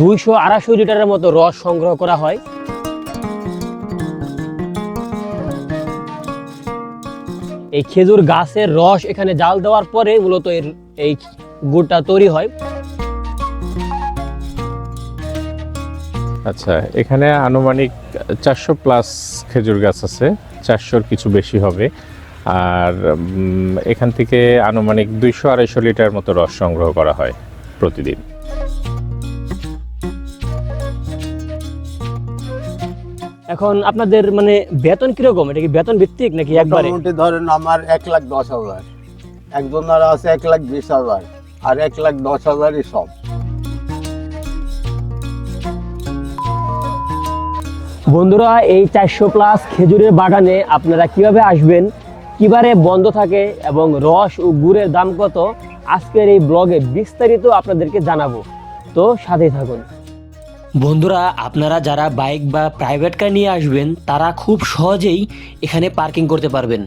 দুইশো আড়াইশো লিটারের মতো রস সংগ্রহ করা হয়। এই খেজুর গাছের রস এখানে জাল দেওয়ার পরে মূলত এর এই গুড়টা তৈরি হয়। আচ্ছা এখানে আনুমানিক চারশো প্লাস খেজুর গাছ আছে, চারশোর কিছু বেশি হবে। আর এখান থেকে আনুমানিক দুইশো আড়াইশো লিটার মতো রস সংগ্রহ করা হয় প্রতিদিন। এখন আপনাদের মানে বেতন কীরকম? এটা কি বেতন ভিত্তিক নাকি একবারে? মোটামুটি ধরেন আমার এক লাখ দশ হাজার। একজনের আছে এক লাখ বিশ হাজার আর এক লাখ দশ হাজারই সব। বন্ধুরা এই চারশো প্লাস খেজুরের বাগানে আপনারা কীভাবে আসবেন কিবারে বন্ধ থাকে এবং রস ও গুড়ের দাম কত আজকের এই ব্লগে বিস্তারিত আপনাদেরকে জানাব। তো সাথেই থাকুন। বন্ধুরা, আপনারা যারা বাইক বা প্রাইভেট কার নিয়ে আসবেন, তারা খুব সহজেই এখানে পার্কিং করতে পারবেন।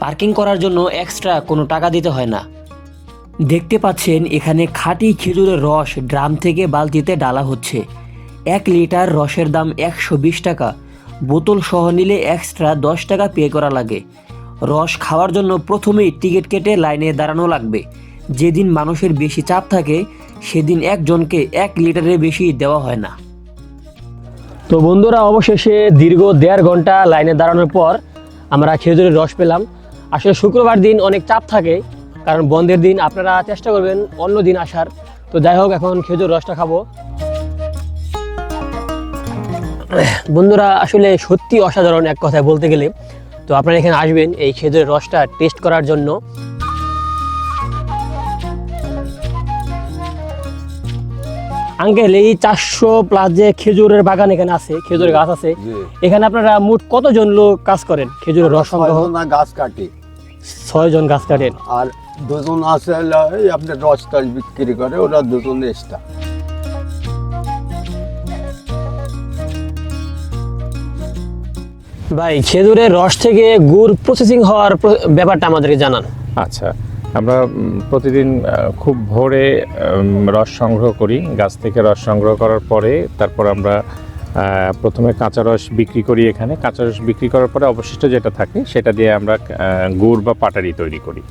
পার্কিং করার জন্য এক্সট্রা কোনো টাকা দিতে হয় না। দেখতে পাচ্ছেন, এখানে খাঁটি খেজুরের রস ড্রাম থেকে বালতিতে ডালা হচ্ছে। এক লিটার রসের দাম একশো বিশ টাকা। বোতল সহ নিলে এক্সট্রা দশ টাকা পে করা লাগে। রস খাওয়ার জন্য প্রথমেই টিকিট কেটে লাইনে দাঁড়ানো লাগবে। যেদিন মানুষের বেশি চাপ থাকে, সেদিন একজনকে এক লিটারের বেশি দেওয়া হয় না। তো বন্ধুরা, অবশেষে দীর্ঘ দেড় ঘণ্টা লাইনে দাঁড়ানোর পর আমরা খেজুরের রস পেলাম। আসলে শুক্রবার দিন অনেক চাপ থাকে, কারণ বন্ধের দিন, আপনারা চেষ্টা করবেন অন্য দিন আসার। তো যাই হোক, এখন খেজুর রসটা খাব। বন্ধুরা, আসলে সত্যি অসাধারণ এক কথায় বলতে গেলে। তো আপনারা এখানে আসবেন এই খেজুরের রসটা টেস্ট করার জন্য। আঙ্কেল এই চারশো প্লাস যে খেজুরের বাগান এখানে আছে খেজুরের গাছ আছে এখানে আপনারা মোট কতজন লোক কাজ করেন খেজুরের রস সংগ্রহ? ছয়জনা গাছ কাটি। ছয় জন গাছ কাটেন। আর দুজন আছে আপনার রস টস বিক্রি করে ওরা দুজন এক্সট্রা ভাই খেজুরের রস থেকে গুড় প্রসেসিং হওয়ার ব্যাপারটা আমাদেরকে জানান। আচ্ছা। আমরা প্রতিদিন খুব ভোরে রস সংগ্রহ করি। গাছ থেকে রস সংগ্রহ করার পরে তারপর আমরা প্রথমে কাঁচা রস বিক্রি করি এখানে। কাঁচা রস বিক্রি করার পরে অবশিষ্ট যেটা থাকে, সেটা দিয়ে আমরা গুড় বা পাটারি তৈরি করি।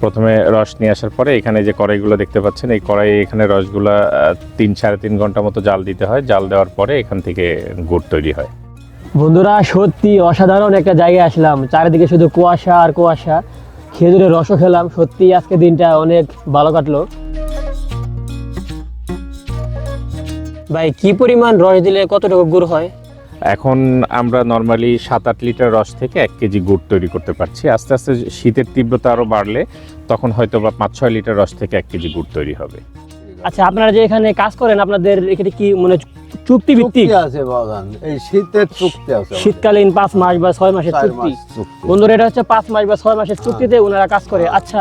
প্রথমে রস নিয়ে আসার পরে এখানে যে কড়াইগুলো দেখতে পাচ্ছেন, এই কড়াই এখানে রসগুলা তিন সাড়ে তিন ঘণ্টা মতো জাল দিতে হয়। জাল দেওয়ার পরে এখান থেকে গুড় তৈরি হয়। বন্ধুরা, সত্যি অসাধারণ একটা জায়গায় আসলাম। চারিদিকে শুধু কুয়াশা আর কুয়াশা। খেজুরের রসও খেলাম। সত্যি আজকে দিনটা অনেক ভালো কাটলো। ভাই, কি পরিমাণ রস দিলে কতটুকু গুড় হয়? এখন আমরা নর্মালি সাত আট লিটার রস থেকে এক কেজি গুড় তৈরি করতে পারছি। আস্তে আস্তে শীতের তীব্রতা আরও বাড়লে তখন হয়তো বা পাঁচ ছয় লিটার রস থেকে এক কেজি গুড় তৈরি হবে। আচ্ছা আপনারা যে এখানে কাজ করেন আপনাদের এখানে কি মানে চুক্তি ভিত্তিক? আছে বাগান এই শীতের চুক্তি আছে শীতকালীন পাঁচ মাস বা ছয় মাসের চুক্তি। বন্ধুরা এটা হচ্ছে পাঁচ মাস বা ছয় মাসের চুক্তিতে ওনারা কাজ করে। আচ্ছা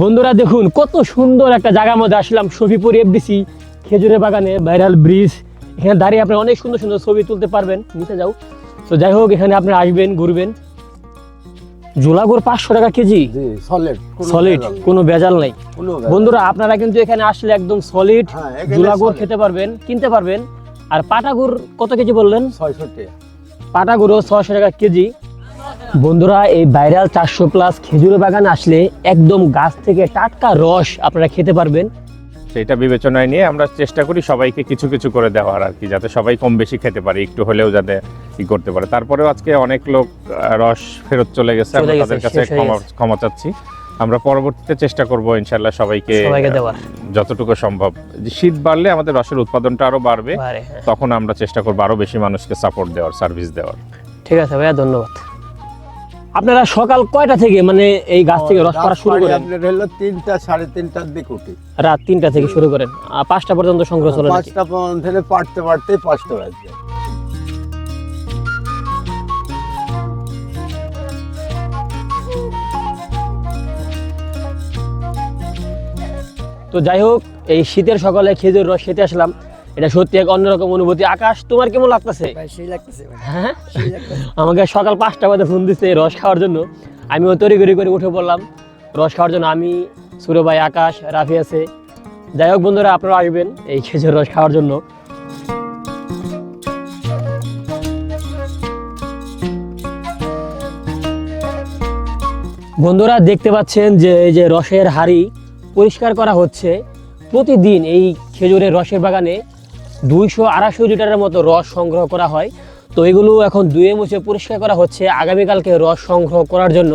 বন্ধুরা দেখুন কত সুন্দর একটা জায়গার মধ্যে আসলাম। শফিপুর এফডিসি খেজুরের বাগানে ভাইরাল ব্রিজ। এখানে দাঁড়িয়ে আপনি অনেক সুন্দর সুন্দর ছবি তুলতে পারবেন। নিচে যাও। তো যাই হোক এখানে আপনি আসবেন ঘুরবেন। জোলাগুড় পাঁচশো টাকা কেজি? সলিড সলিড কোনো ভেজাল নাই। বন্ধুরা আপনারা কিন্তু এখানে আসলে একদম সলিড হ্যাঁ, এখানে খেতে পারবেন কিনতে পারবেন। আর পাটাগুড় কত কেজি বললেন? ছয়শো টাকা কেজি। বন্ধুরা এই ভাইরাল চারশো প্লাস খেজুরের বাগান আসলে একদম গাছ থেকে টাটকা রস আপনারা খেতে পারবেন। সেটা বিবেচনায় নিয়ে আমরা চেষ্টা করি সবাইকে কিছু কিছু করে দেওয়ার আর কি যাতে সবাই কম বেশি খেতে পারে একটু হলেও যাতে ই করতে পারে। তারপরেও আজকে অনেক লোক রস ফেরত চলে গেছে আমরা তাদের কাছে ক্ষমা চাচ্ছি। আমরা পরবর্তীতে চেষ্টা করব ইনশাল্লাহ সবাইকে যতটুকু সম্ভব। শীত বাড়লে আমাদের রসের উৎপাদনটা আরও বাড়বে। হ্যাঁ। তখন আমরা চেষ্টা করব আরও বেশি মানুষকে সাপোর্ট দেওয়ার সার্ভিস দেওয়ার। ঠিক আছে ভাইয়া ধন্যবাদ। আপনারা সকাল কয়টা থেকে মানে এই গাছ থেকে রস করা শুরু করেন? আপনার হলো তিনটা সাড়ে তিনটার দিকে উঠি। রাত তিনটা থেকে শুরু করেন। আর পাঁচটা পর্যন্ত সংগ্রহ চলে পাঁচটা পর্যন্ত থেকে পারতে পারতে পাঁচটা বাজবে তো যাই হোক এই শীতের সকালে খেজুর রস খেতে আসলাম। এটা সত্যি এক অন্যরকম অনুভূতি। আকাশ তোমার কেমন লাগতেছে? হ্যাঁ আমাকে সকাল পাঁচটা বাজে ফোন দিচ্ছে রস খাওয়ার জন্য। আমিও তৈরি করে করে উঠে পড়লাম। রস খাওয়ার জন্য আমি সুরো ভাই আকাশ রাফি আছে। যাই হোক বন্ধুরা আপনারা আসবেন এই খেজুর রস খাওয়ার জন্য। বন্ধুরা দেখতে পাচ্ছেন যে এই যে রসের হাড়ি পরিষ্কার করা হচ্ছে। প্রতিদিন এই খেজুরের রসের বাগানে দুইশো আড়াইশো লিটারের মতো রস সংগ্রহ করা হয়। তো এগুলো এখন দুয়ে মুছে পরিষ্কার করা হচ্ছে আগামীকালকে রস সংগ্রহ করার জন্য।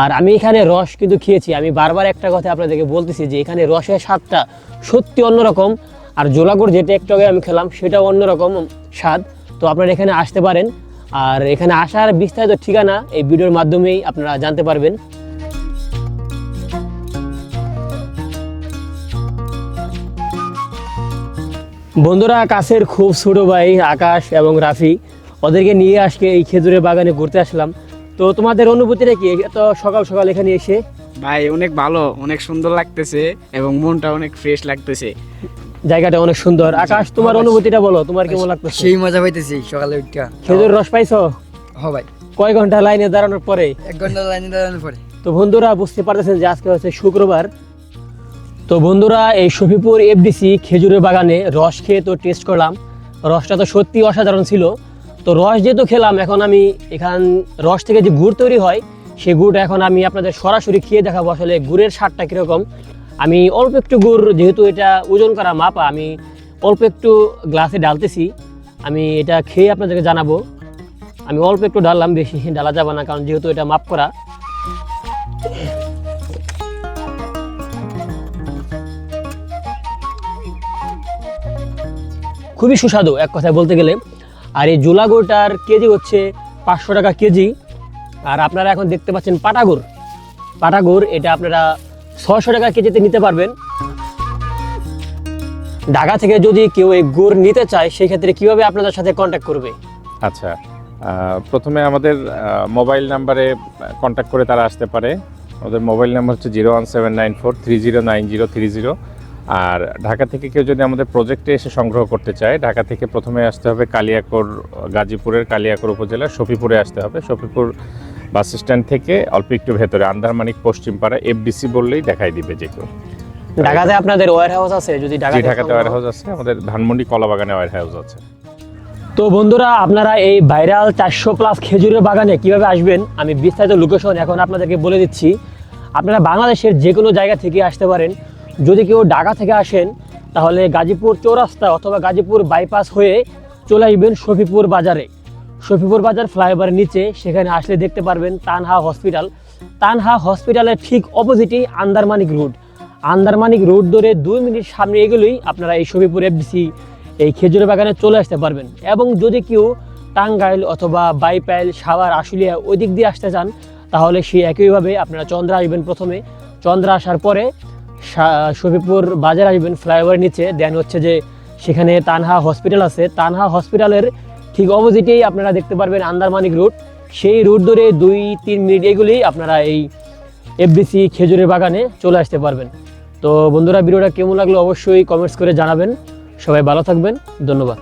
আর আমি এখানে রস কিন্তু খেয়েছি। আমি বারবার একটা কথা আপনাদেরকে বলতেছি যে এখানে রসের স্বাদটা সত্যি অন্যরকম। আর জোলাগুড় যেটা একটু আগে আমি খেলাম সেটাও অন্যরকম স্বাদ। তো আপনারা এখানে আসতে পারেন। আর এখানে আসার বিস্তারিত ঠিকানা এই ভিডিওর মাধ্যমেই আপনারা জানতে পারবেন। বন্ধুরা কাছের খুব ছোট ভাই আকাশ এবং রাফি ওদেরকে নিয়ে আজকে এই খেজুরের বাগানে ঘুরতে আসলাম। তো তোমাদের অনুভূতিটা কি? এত সকাল সকাল এখানে এসে। ভাই অনেক ভালো অনেক সুন্দর লাগতেছে এবং মনটা অনেক ফ্রেশ লাগতেছে। জায়গাটা অনেক সুন্দর। আকাশ তোমার অনুভূতিটা বলো তোমার কেমন লাগতেছে? সেই মজা পাইতেছি সকালে উঠা। খেজুর রস পাইছো? হ ভাই। কয় ঘণ্টা লাইনে দাঁড়ানোর পরে? এক ঘণ্টা লাইনে দাঁড়ানোর পরে। তো বন্ধুরা বুঝতে পারতেছেন যে আজকে হচ্ছে শুক্রবার। তো বন্ধুরা, এই শফিপুর এফডিসি খেজুরের বাগানে রস খেয়ে তো টেস্ট করলাম। রসটা তো সত্যি অসাধারণ ছিল। তো রস যেহেতু খেলাম, এখন আমি এখান রস থেকে যে গুড় তৈরি হয় সেই গুড় এখন আমি আপনাদের সরাসরি খেয়ে দেখাবো আসলে গুড়ের স্বাদটা কীরকম। আমি অল্প একটু গুড়, যেহেতু এটা ওজন করা মাপা, আমি অল্প একটু গ্লাসে ডালতেছি। আমি এটা খেয়ে আপনাদেরকে জানাব। আমি অল্প একটু ডাললাম, বেশি ডালা যাবে না, কারণ যেহেতু এটা মাপ করা। খুবই সুস্বাদু, এক কথায় বলতে গেলে। আর এই জোলাগুড়টার কেজি হচ্ছে পাঁচশো টাকা কেজি। আর আপনারা এখন দেখতে পাচ্ছেন পাটাগুড় পাটাগুড় এটা আপনারা ছশো টাকা কেজিতে নিতে পারবেন। ঢাকা থেকে যদি কেউ এই গুড় নিতে চায় সেই ক্ষেত্রে কীভাবে আপনাদের সাথে কন্ট্যাক্ট করবে? আচ্ছা প্রথমে আমাদের মোবাইল নাম্বারে কন্ট্যাক্ট করে তারা আসতে পারে। আমাদের মোবাইল নাম্বার হচ্ছে zero one seven nine four three zero nine zero three zero. আর ঢাকা থেকে কেউ যদি আমাদের প্রজেক্টে এসে সংগ্রহ করতে চায় ঢাকা থেকে প্রথমে আসতে হবে কালিয়াকোর গাজীপুরের কালিয়াকোর উপজেলার শফিপুরে আসতে হবে। শফিপুর বাস স্ট্যান্ড থেকে অল্প একটু ভেতরে আন্দারমানিক পশ্চিমপাড়া এফডিসি বললেই দেখাই দিবে যে কেউ। ঢাকাতে আপনাদের ওয়ার হাউস আছে যদি জি ঢাকাতে ঢাকাতে ওয়ার হাউস আছে আমাদের ধানমন্ডি কলাবাগানে ওয়ার হাউস আছে। তো বন্ধুরা আপনারা এই ভাইরাল চারশো প্লাস খেজুরের বাগানে কীভাবে আসবেন আমি বিস্তারিত লোকেশন এখন আপনাদেরকে বলে দিচ্ছি। আপনারা বাংলাদেশের যে কোনো জায়গা থেকে আসতে পারেন। যদি কেউ ঢাকা থেকে আসেন, তাহলে গাজীপুর চৌরাস্তা অথবা গাজীপুর বাইপাস হয়ে চলে আসবেন শফিপুর বাজারে। শফিপুর বাজার ফ্লাইওভারের নিচে, সেখানে আসলে দেখতে পারবেন তানহা হসপিটাল তানহা হসপিটালের ঠিক অপোজিটেই আন্দারমানিক রোড আন্দারমানিক রোড ধরে দুই মিনিট সামনে এগুলোই আপনারা এই শফিপুর এফডিসি এই খেজুরের বাগানে চলে আসতে পারবেন। এবং যদি কেউ টাঙ্গাইল অথবা বাইপাইল সাভার, আশুলিয়া ওই দিক দিয়ে আসতে চান, তাহলে সে একইভাবে আপনারা চন্দ্রা আসবেন প্রথমে। চন্দ্রা আসার পরে শফিপুর বাজার আসবেন ফ্লাইওভার নিচে। দেন হচ্ছে যে সেখানে তানহা হসপিটাল আছে। তানহা হসপিটালের ঠিক অপোজিটেই আপনারা দেখতে পারবেন আন্দারমানিক রুট সেই রুট ধরে দুই, তিন মিনিট এগুলি আপনারা এই এফবিসি খেজুরের বাগানে চলে আসতে পারবেন। তো বন্ধুরা, ভিডিওটা কেমন লাগল অবশ্যই কমেন্টস করে জানাবেন। সবাই ভালো থাকবেন। ধন্যবাদ।